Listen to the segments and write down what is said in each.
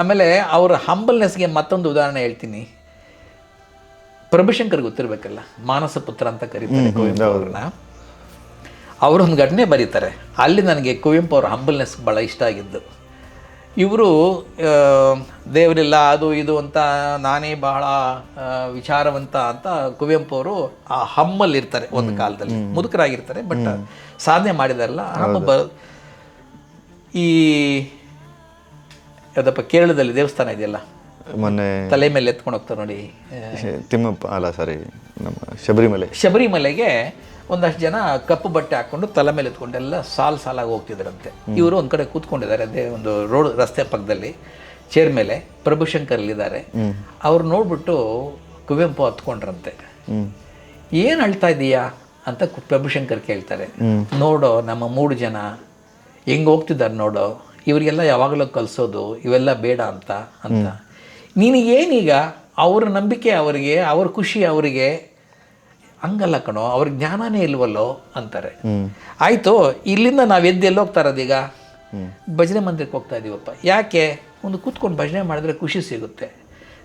ಆಮೇಲೆ ಅವರ ಹಂಬಲ್ನೆಸ್ಗೆ ಮತ್ತೊಂದು ಉದಾಹರಣೆ ಹೇಳ್ತೀನಿ. ಪ್ರಭುಶಂಕರ್ ಗೊತ್ತಿರಬೇಕಲ್ಲ ಮಾನಸ ಪುತ್ರ ಅಂತ ಕರೀತಾರೆ ಕುವೆಂಪು ಅವ್ರನ್ನ. ಅವರೊಂದು ಘಟನೆ ಬರೀತಾರೆ. ಅಲ್ಲಿ ನನಗೆ ಕುವೆಂಪು ಅವ್ರ ಹಂಬಲ್ನೆಸ್ ಭಾಳ ಇಷ್ಟ ಆಗಿದ್ದು. ಇವರು ದೇವರಿಲ್ಲ ಅದು ಇದು ಅಂತ ನಾನೇ ಬಹಳ ವಿಚಾರವಂತ ಅಂತ ಕುವೆಂಪು ಅವರು ಆ ಹಮ್ಮಲ್ಲಿ ಇರ್ತಾರೆ ಒಂದು ಕಾಲದಲ್ಲಿ. ಮುದುಕರಾಗಿರ್ತಾರೆ ಬಟ್ ಸಾಧನೆ ಮಾಡಿದಾರಲ್ಲ. ಹಮ್ಮ ಬ ಈ ಯಾವುದಪ್ಪ ಕೇರಳದಲ್ಲಿ ದೇವಸ್ಥಾನ ಇದೆಯಲ್ಲ? ಮೊನ್ನೆ ತಲೆ ಮೇಲೆ ಎತ್ಕೊಂಡು ಹೋಗ್ತಾರೆ ನೋಡಿ. ತಿಮ್ಮಪ್ಪ ಅಲ್ಲ ಸಾರಿ ನಮ್ಮ ಶಬರಿಮಲೆ. ಶಬರಿಮಲೆಗೆ ಒಂದಷ್ಟು ಜನ ಕಪ್ಪು ಬಟ್ಟೆ ಹಾಕೊಂಡು ತಲೆ ಮೇಲೆ ಎತ್ಕೊಂಡೆಲ್ಲ ಸಾಲು ಸಾಲಾಗಿ ಹೋಗ್ತಿದ್ರಂತೆ. ಇವರು ಒಂದು ಕಡೆ ಕೂತ್ಕೊಂಡಿದ್ದಾರೆ ಅದೇ ಒಂದು ರೋಡ್ ರಸ್ತೆ ಪಕ್ಕದಲ್ಲಿ ಚೇರ್ ಮೇಲೆ ಪ್ರಭುಶಂಕರ್ ಇದ್ದಾರೆ ಅವ್ರು ನೋಡ್ಬಿಟ್ಟು ಕುವೆಂಪು ಹತ್ಕೊಂಡ್ರಂತೆ. ಏನು ಅಳ್ತಾ ಇದೀಯಾ ಅಂತ ಪ್ರಭುಶಂಕರ್ ಕೇಳ್ತಾರೆ. ನೋಡೋ ನಮ್ಮ ಮೂರು ಜನ ಹೆಂಗೆ ಹೋಗ್ತಿದ್ದಾರೆ ನೋಡೋ. ಇವರಿಗೆಲ್ಲ ಯಾವಾಗಲೂ ಕಲಿಸೋದು ಇವೆಲ್ಲ ಬೇಡ ಅಂತ ಅಂತ. ನಿನಗೇನೀಗ ಅವ್ರ ನಂಬಿಕೆ ಅವರಿಗೆ ಅವ್ರ ಖುಷಿ ಅವರಿಗೆ ಹಂಗಲ್ಲ ಕಣೋ ಅವ್ರ ಜ್ಞಾನನೇ ಇಲ್ವಲ್ಲೋ ಅಂತಾರೆ. ಆಯಿತು ಇಲ್ಲಿಂದ ನಾವು ಎದ್ದು ಎಲ್ಲಿ ಹೋಗ್ತಾ ಇರೋದೀಗ ಭಜನೆ ಮಂದಿರಕ್ಕೆ ಹೋಗ್ತಾ ಇದ್ದೀವಪ್ಪ ಯಾಕೆ? ಒಂದು ಕೂತ್ಕೊಂಡು ಭಜನೆ ಮಾಡಿದ್ರೆ ಖುಷಿ ಸಿಗುತ್ತೆ.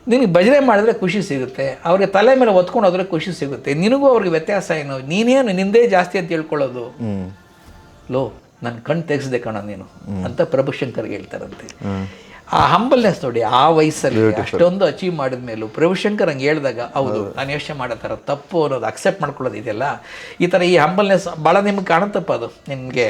ನಿನಗೆ ಭಜನೆ ಮಾಡಿದ್ರೆ ಖುಷಿ ಸಿಗುತ್ತೆ. ಅವ್ರಿಗೆ ತಲೆ ಮೇಲೆ ಒತ್ಕೊಂಡು ಹೋದ್ರೆ ಖುಷಿ ಸಿಗುತ್ತೆ. ನಿನಗೂ ಅವ್ರಿಗೆ ವ್ಯತ್ಯಾಸ ಏನು? ನೀನೇನು ನಿಂದೇ ಜಾಸ್ತಿ ಅಂತ ಹೇಳ್ಕೊಳ್ಳೋದು? ಲೋ ನನ್ನ ಕಣ್ಣು ತೆಗೆಸಿದೆ ಕಣ ನೀನು. ಅಂತ ಪ್ರಭುಶಂಕರ್ಗೆ ಹೇಳ್ತಾರಂತೆ. ಆ ಹಂಬಲ್ನೆಸ್ ನೋಡಿ ಆ ವಯಸ್ಸಲ್ಲಿ ಅಷ್ಟೊಂದು ಅಚೀವ್ ಮಾಡಿದ ಮೇಲೂ ಪ್ರಭುಶಂಕರ್ ಹಂಗೆ ಹೇಳಿದಾಗ ಹೌದು ನಾನು ಯೋಚನೆ ಮಾಡೋ ಥರ ತಪ್ಪು ಅನ್ನೋದು ಅಕ್ಸೆಪ್ಟ್ ಮಾಡ್ಕೊಳ್ಳೋದು ಇದೆಯಲ್ಲ? ಈ ಥರ ಈ ಹಂಬಲ್ನೆಸ್ ಭಾಳ ನಿಮ್ಗೆ ಕಾಣುತ್ತಪ್ಪ ಅದು ನಿಮಗೆ